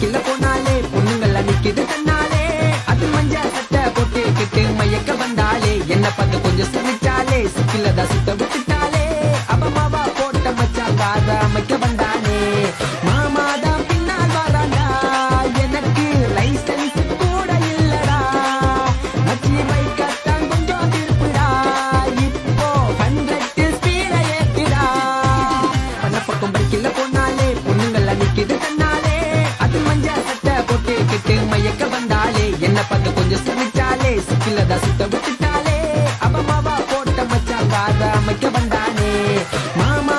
பைக்கில போனாலே பொண்ணுங்கள நிக்குது தன்னாலே அது மஞ்ச சட்டை போட்டு கிட்டு மயக்க வந்தாலே. என்ன பார்த்து கொஞ்சம் சிரிச்சாலே. சிக்கிலதா சுத்த விட்டுட்டாலே. அவ போட்ட மச்சாங்க அத அமைக்க வந்தானே. என்ன பார்த்து கொஞ்சம் சிரிச்சாலே சிக்கிலதா சுத்த விட்டுட்டாலே. அவ மாவா போட்ட மச்சாங்க அத அமைக்க வந்தானே. மாமா